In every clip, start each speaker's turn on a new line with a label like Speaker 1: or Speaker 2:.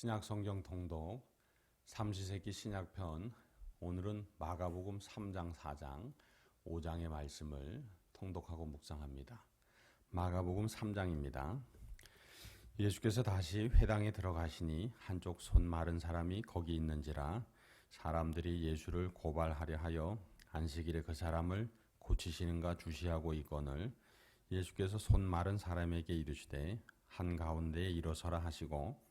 Speaker 1: 신약 성경 통독 삼시세기 신약편 오늘은 마가복음 3장 4장 5장의 말씀을 통독하고 묵상합니다. 마가복음 3장입니다. 예수께서 다시 회당에 들어가시니 한쪽 손 마른 사람이 거기 있는지라 사람들이 예수를 고발하려 하여 안식일에 그 사람을 고치시는가 주시하고 있거늘 예수께서 손 마른 사람에게 이르시되 한 가운데에 일어서라 하시고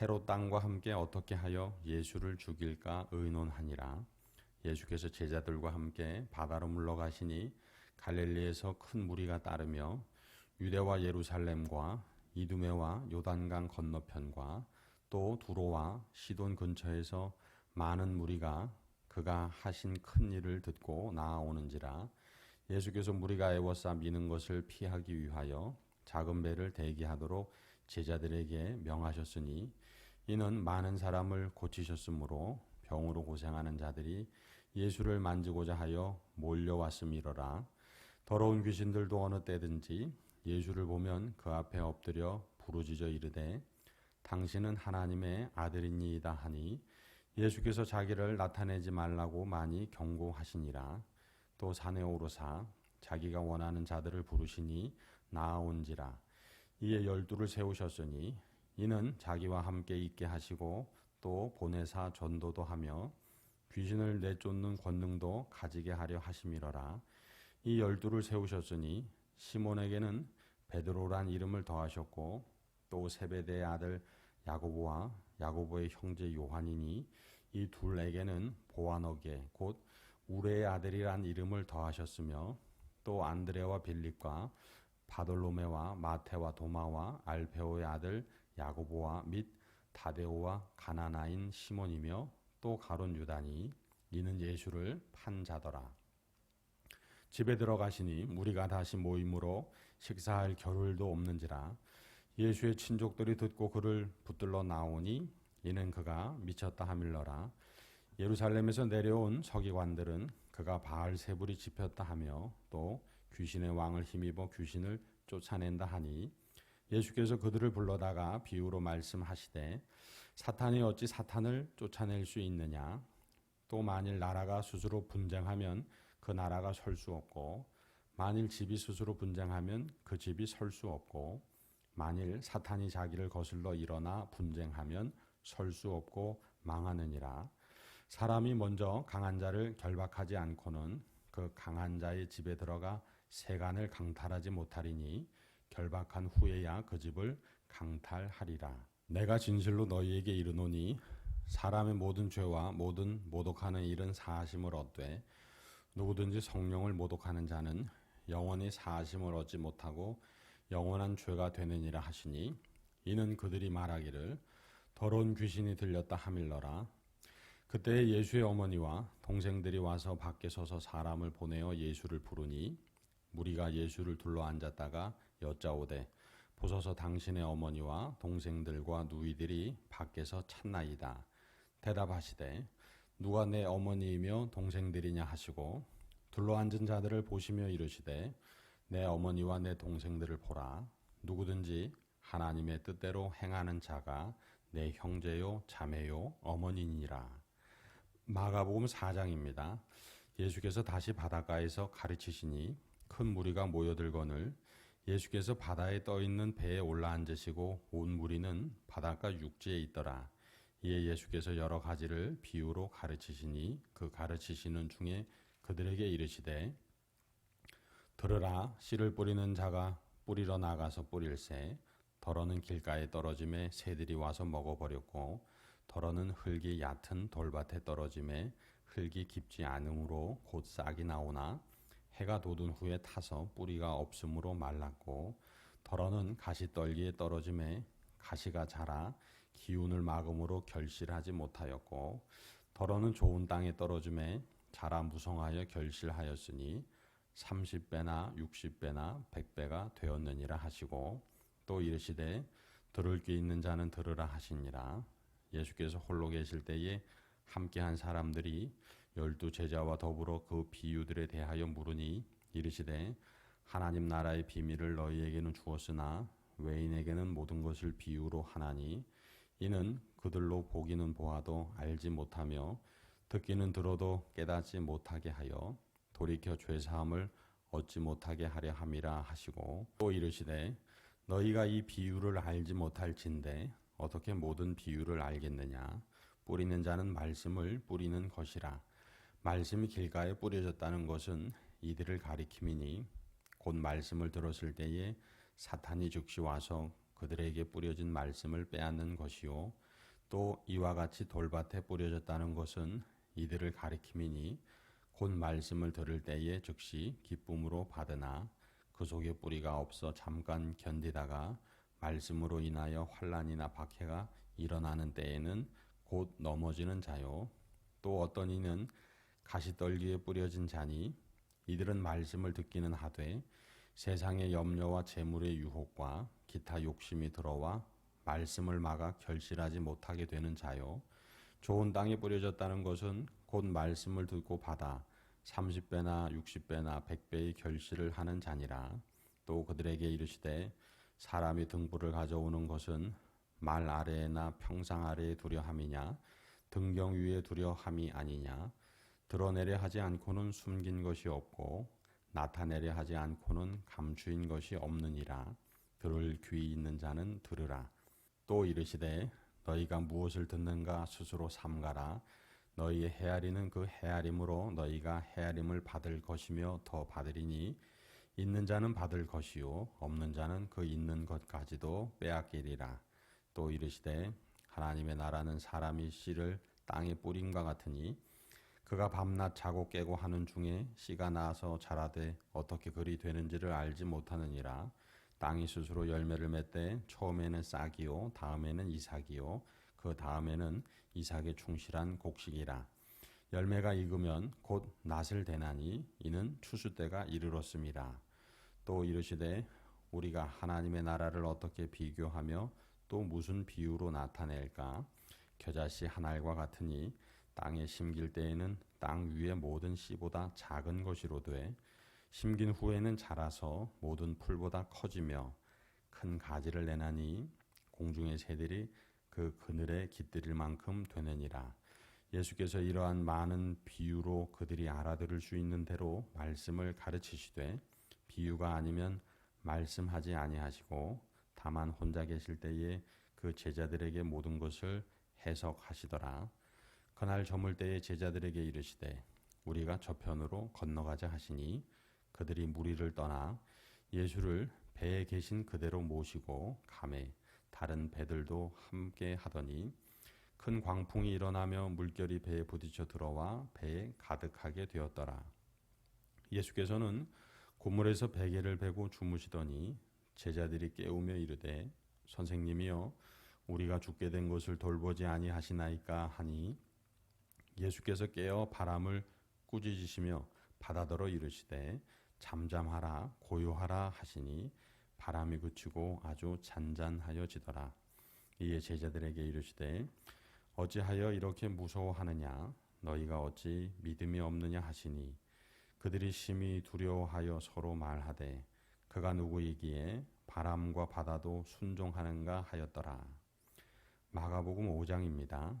Speaker 1: 헤롯 땅과 함께 어떻게 하여 예수를 죽일까 의논하니라. 예수께서 제자들과 함께 바다로 물러가시니 갈릴리에서 큰 무리가 따르며 유대와 예루살렘과 이두메와 요단강 건너편과 또 두로와 시돈 근처에서 많은 무리가 그가 하신 큰 일을 듣고 나아오는지라. 예수께서 무리가 애워싸 미는 것을 피하기 위하여 작은 배를 대기하도록 제자들에게 명하셨으니 이는 많은 사람을 고치셨으므로 병으로 고생하는 자들이 예수를 만지고자 하여 몰려왔음이러라. 더러운 귀신들도 어느 때든지 예수를 보면 그 앞에 엎드려 부르짖어 이르되 당신은 하나님의 아들이니이다 하니 예수께서 자기를 나타내지 말라고 많이 경고하시니라. 또 산에 오르사 자기가 원하는 자들을 부르시니 나아온지라. 이에 열두를 세우셨으니 이는 자기와 함께 있게 하시고 또 보내사 전도도 하며 귀신을 내쫓는 권능도 가지게 하려 하심이러라. 이 열두를 세우셨으니 시몬에게는 베드로란 이름을 더하셨고 또 세베대의 아들 야고보와 야고보의 형제 요한이니 이 둘에게는 보아너게 곧 우레의 아들이란 이름을 더하셨으며 또 안드레와 빌립과 바돌로메와 마테와 도마와 알페오의 아들 야고보와 및 다데오와 가나나인 시몬이며 또 가론 유다니 이는 예수를 판 자더라. 집에 들어가시니 무리가 다시 모임으로 식사할 겨를도 없는지라 예수의 친족들이 듣고 그를 붙들러 나오니 이는 그가 미쳤다 하밀러라 예루살렘에서 내려온 서기관들은 그가 바알 세불이 집혔다 하며 또 귀신의 왕을 힘입어 귀신을 쫓아낸다 하니 예수께서 그들을 불러다가 비유로 말씀하시되 사탄이 어찌 사탄을 쫓아낼 수 있느냐? 또 만일 나라가 스스로 분쟁하면 그 나라가 설 수 없고 만일 집이 스스로 분쟁하면 그 집이 설 수 없고 만일 사탄이 자기를 거슬러 일어나 분쟁하면 설 수 없고 망하느니라. 사람이 먼저 강한 자를 결박하지 않고는 그 강한 자의 집에 들어가 세간을 강탈하지 못하리니 결박한 후에야 그 집을 강탈하리라. 내가 진실로 너희에게 이르노니 사람의 모든 죄와 모든 모독하는 일은 사하심을 얻되 누구든지 성령을 모독하는 자는 영원히 사하심을 얻지 못하고 영원한 죄가 되느니라 하시니 이는 그들이 말하기를 더러운 귀신이 들렸다 하밀러라 그때 예수의 어머니와 동생들이 와서 밖에 서서 사람을 보내어 예수를 부르니 무리가 예수를 둘러 앉았다가 여짜오되 보소서 당신의 어머니와 동생들과 누이들이 밖에서 찾나이다. 대답하시되 누가 내 어머니이며 동생들이냐 하시고 둘러앉은 자들을 보시며 이르시되 내 어머니와 내 동생들을 보라. 누구든지 하나님의 뜻대로 행하는 자가 내 형제요 자매요 어머니니라. 마가복음 4장입니다. 예수께서 다시 바닷가에서 가르치시니 큰 무리가 모여들거늘 예수께서 바다에 떠 있는 배에 올라앉으시고 온 무리는 바닷가 육지에 있더라. 이에 예수께서 여러 가지를 비유로 가르치시니 그 가르치시는 중에 그들에게 이르시되 들으라 씨를 뿌리는 자가 뿌리러 나가서 뿌릴새 덜어는 길가에 떨어짐에 새들이 와서 먹어버렸고 덜어는 흙이 얕은 돌밭에 떨어짐에 흙이 깊지 않으므로 곧 싹이 나오나 해가 돋은 후에 타서 뿌리가 없으므로 말랐고 덜어는 가시떨기에 떨어짐에 가시가 자라 기운을 막음으로 결실하지 못하였고 더러는 좋은 땅에 떨어짐에 자라 무성하여 결실하였으니 30배나 60배나 100배가 되었느니라 하시고 또 이르시되 들을 귀 있는 자는 들으라 하시니라. 예수께서 홀로 계실 때에 함께한 사람들이 열두 제자와 더불어 그 비유들에 대하여 물으니 이르시되 하나님 나라의 비밀을 너희에게는 주었으나 외인에게는 모든 것을 비유로 하나니 이는 그들로 보기는 보아도 알지 못하며 듣기는 들어도 깨닫지 못하게 하여 돌이켜 죄 사함을 얻지 못하게 하려 함이라 하시고 또 이르시되 너희가 이 비유를 알지 못할진대 어떻게 모든 비유를 알겠느냐? 뿌리는 자는 말씀을 뿌리는 것이라 말씀이 길가에 뿌려졌다는 것은 이들을 가리킴이니 곧 말씀을 들었을 때에 사탄이 즉시 와서 그들에게 뿌려진 말씀을 빼앗는 것이요. 또 이와 같이 돌밭에 뿌려졌다는 것은 이들을 가리킴이니 곧 말씀을 들을 때에 즉시 기쁨으로 받으나 그 속에 뿌리가 없어 잠깐 견디다가 말씀으로 인하여 환란이나 박해가 일어나는 때에는 곧 넘어지는 자요. 또 어떤 이는 가시떨기에 뿌려진 자니 이들은 말씀을 듣기는 하되 세상의 염려와 재물의 유혹과 기타 욕심이 들어와 말씀을 막아 결실하지 못하게 되는 자요. 좋은 땅에 뿌려졌다는 것은 곧 말씀을 듣고 받아 30배나 60배나 100배의 결실을 하는 자니라. 또 그들에게 이르시되 사람이 등불을 가져오는 것은 말 아래나 평상 아래에 두려 함이냐 등경 위에 두려 함이 아니냐 드러내려 하지 않고는 숨긴 것이 없고 나타내려 하지 않고는 감추인 것이 없느니라. 들을 귀 있는 자는 들으라. 또 이르시되 너희가 무엇을 듣는가? 스스로 삼가라. 너희의 헤아리는 그 헤아림으로 너희가 헤아림을 받을 것이며 더 받으리니 있는 자는 받을 것이요 없는 자는 그 있는 것까지도 빼앗기리라. 또 이르시되 하나님의 나라는 사람이 씨를 땅에 뿌림과 같으니 그가 밤낮 자고 깨고 하는 중에 씨가 나서 자라되 어떻게 그리 되는지를 알지 못하느니라. 땅이 스스로 열매를 맺되 처음에는 싹이요 다음에는 이삭이요. 그 다음에는 이삭의 충실한 곡식이라. 열매가 익으면 곧 낫을 대나니 이는 추수 때가 이르렀음이라 또 이르시되 우리가 하나님의 나라를 어떻게 비교하며 또 무슨 비유로 나타낼까? 겨자씨 한 알과 같으니 땅에 심길 때에는 땅 위의 모든 씨보다 작은 것이로 돼 심긴 후에는 자라서 모든 풀보다 커지며 큰 가지를 내나니 공중의 새들이 그 그늘에 깃들일 만큼 되느니라. 예수께서 이러한 많은 비유로 그들이 알아들을 수 있는 대로 말씀을 가르치시되 비유가 아니면 말씀하지 아니하시고 다만 혼자 계실 때에 그 제자들에게 모든 것을 해석하시더라. 그날 저물 때에 제자들에게 이르시되 우리가 저편으로 건너가자 하시니 그들이 무리를 떠나 예수를 배에 계신 그대로 모시고 감에 다른 배들도 함께 하더니 큰 광풍이 일어나며 물결이 배에 부딪혀 들어와 배에 가득하게 되었더라. 예수께서는 고물에서 베개를 베고 주무시더니 제자들이 깨우며 이르되 선생님이여 우리가 죽게 된 것을 돌보지 아니하시나이까 하니 예수께서 깨어 바람을 꾸짖으시며 바다더러 이르시되 잠잠하라 고요하라 하시니 바람이 그치고 아주 잔잔하여지더라. 이에 제자들에게 이르시되 어찌하여 이렇게 무서워하느냐 너희가 어찌 믿음이 없느냐 하시니 그들이 심히 두려워하여 서로 말하되 그가 누구이기에 바람과 바다도 순종하는가 하였더라. 마가복음 5장입니다.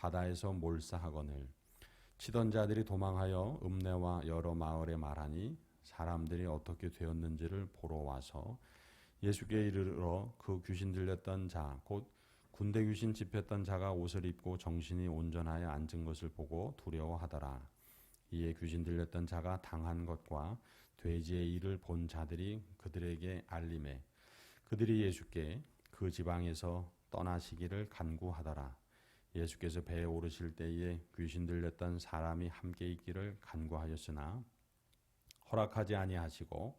Speaker 1: 바다에서 몰사하거늘 치던 자들이 도망하여 읍내와 여러 마을에 말하니 사람들이 어떻게 되었는지를 보러 와서 예수께 이르러 그 귀신 들렸던 자 곧 군대 귀신 집혔던 자가 옷을 입고 정신이 온전하여 앉은 것을 보고 두려워하더라. 이에 귀신 들렸던 자가 당한 것과 돼지의 일을 본 자들이 그들에게 알림해 그들이 예수께 그 지방에서 떠나시기를 간구하더라. 예수께서 배에 오르실 때에 귀신 들렸던 사람이 함께 있기를 간구하였으나 허락하지 아니하시고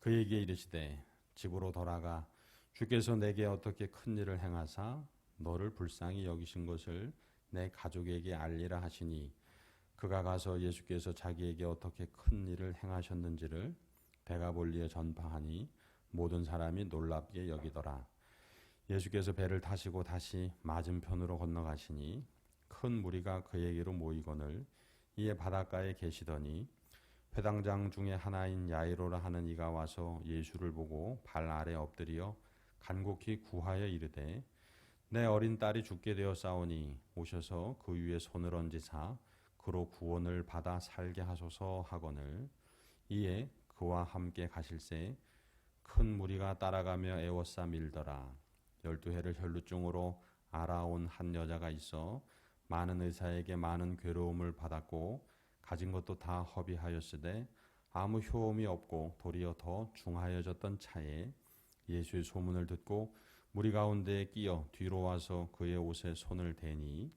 Speaker 1: 그에게 이르시되 집으로 돌아가 주께서 내게 어떻게 큰 일을 행하사 너를 불쌍히 여기신 것을 내 가족에게 알리라 하시니 그가 가서 예수께서 자기에게 어떻게 큰 일을 행하셨는지를 베가볼리에 전파하니 모든 사람이 놀랍게 여기더라. 예수께서 배를 타시고 다시 맞은편으로 건너가시니 큰 무리가 그에게로 모이거늘 이에 바닷가에 계시더니 회당장 중에 하나인 야이로라 하는 이가 와서 예수를 보고 발 아래 엎드려 간곡히 구하여 이르되 내 어린 딸이 죽게 되어 싸우니 오셔서 그 위에 손을 얹으사 그로 구원을 받아 살게 하소서 하거늘. 이에 그와 함께 가실새 큰 무리가 따라가며 애워싸 밀더라 열두 해를 혈루증으로 알아온 한 여자가 있어 많은 의사에게 많은 괴로움을 받았고 가진 것도 다 허비하였으되 아무 효험이 없고 도리어 더 중하여졌던 차에 예수의 소문을 듣고 무리 가운데에 끼어 뒤로 와서 그의 옷에 손을 대니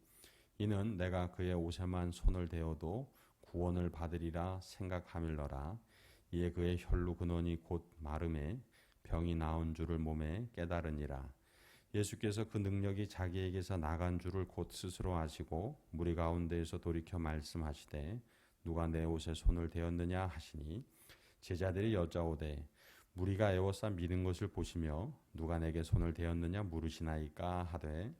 Speaker 1: 이는 내가 그의 옷에만 손을 대어도 구원을 받으리라 생각하밀러라. 이에 그의 혈루 근원이 곧 마름에 병이 나온 줄을 몸에 깨달으니라 예수께서 그 능력이 자기에게서 나간 줄을 곧 스스로 아시고 무리 가운데에서 돌이켜 말씀하시되 누가 내 옷에 손을 대었느냐? 하시니 제자들이 여짜오되 무리가 애워싸 미는 것을 보시며 누가 내게 손을 대었느냐 물으시나이까? 하되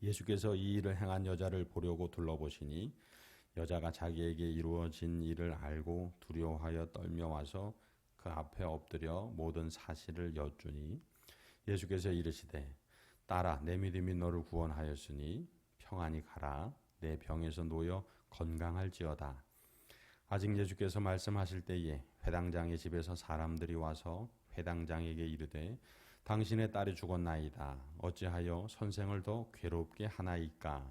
Speaker 1: 예수께서 이 일을 행한 여자를 보려고 둘러보시니 여자가 자기에게 이루어진 일을 알고 두려워하여 떨며 와서 그 앞에 엎드려 모든 사실을 여쭈니 예수께서 이르시되 딸아 내 믿음이 너를 구원하였으니 평안히 가라 내 병에서 놓여 건강할지어다 아직 예수께서 말씀하실 때에 회당장의 집에서 사람들이 와서 회당장에게 이르되 당신의 딸이 죽었나이다. 어찌하여 선생을 더 괴롭게 하나이까?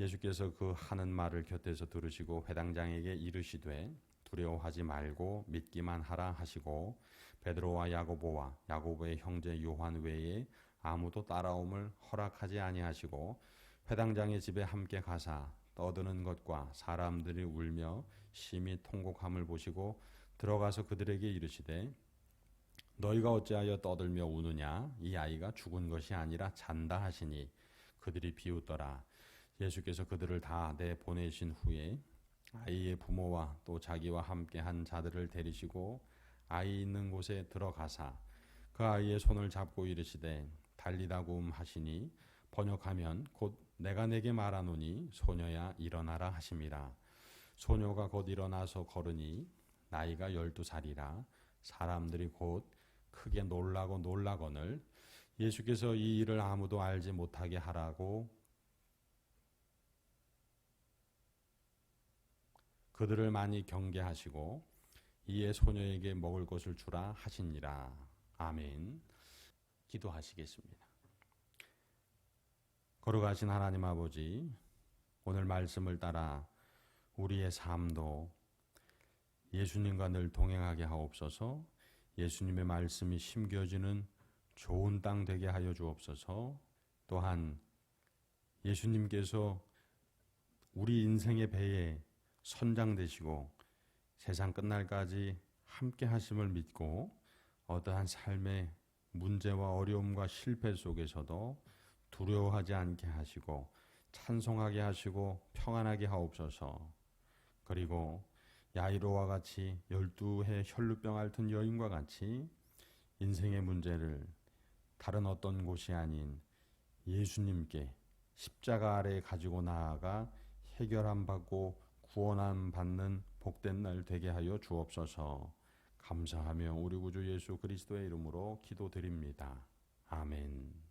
Speaker 1: 예수께서 그 하는 말을 곁에서 들으시고 회당장에게 이르시되 두려워하지 말고 믿기만 하라 하시고 베드로와 야고보와 야고보의 형제 요한 외에 아무도 따라옴을 허락하지 아니하시고 회당장의 집에 함께 가사 떠드는 것과 사람들이 울며 심히 통곡함을 보시고 들어가서 그들에게 이르시되 너희가 어찌하여 떠들며 우느냐? 이 아이가 죽은 것이 아니라 잔다 하시니 그들이 비웃더라. 예수께서 그들을 다 내 보내신 후에 아이의 부모와 또 자기와 함께 한 자들을 데리시고 아이 있는 곳에 들어가사 그 아이의 손을 잡고 이르시되 달리다고 하시니 번역하면 곧 내가 내게 말하노니 소녀야 일어나라 하심이라 소녀가 곧 일어나서 걸으니 나이가 열두 살이라 사람들이 곧 크게 놀라고 놀라거늘 예수께서 이 일을 아무도 알지 못하게 하라고 그들을 많이 경계하시고 이에 소녀에게 먹을 것을 주라 하시니라. 아멘. 기도하시겠습니다. 걸어가신 하나님 아버지, 오늘 말씀을 따라 우리의 삶도 예수님과 늘 동행하게 하옵소서 예수님의 말씀이 심겨지는 좋은 땅 되게 하여 주옵소서 또한 예수님께서 우리 인생의 배에 선장되시고 세상 끝날까지 함께 하심을 믿고 어떠한 삶의 문제와 어려움과 실패 속에서도 두려워하지 않게 하시고 찬송하게 하시고 평안하게 하옵소서. 그리고 야이로와 같이 열두 해 혈루병 앓던 여인과 같이 인생의 문제를 다른 어떤 곳이 아닌 예수님께 십자가 아래 가지고 나아가 해결함 받고 구원함 받는 복된 날 되게 하여 주옵소서. 감사하며 우리 구주 예수 그리스도의 이름으로 기도드립니다. 아멘.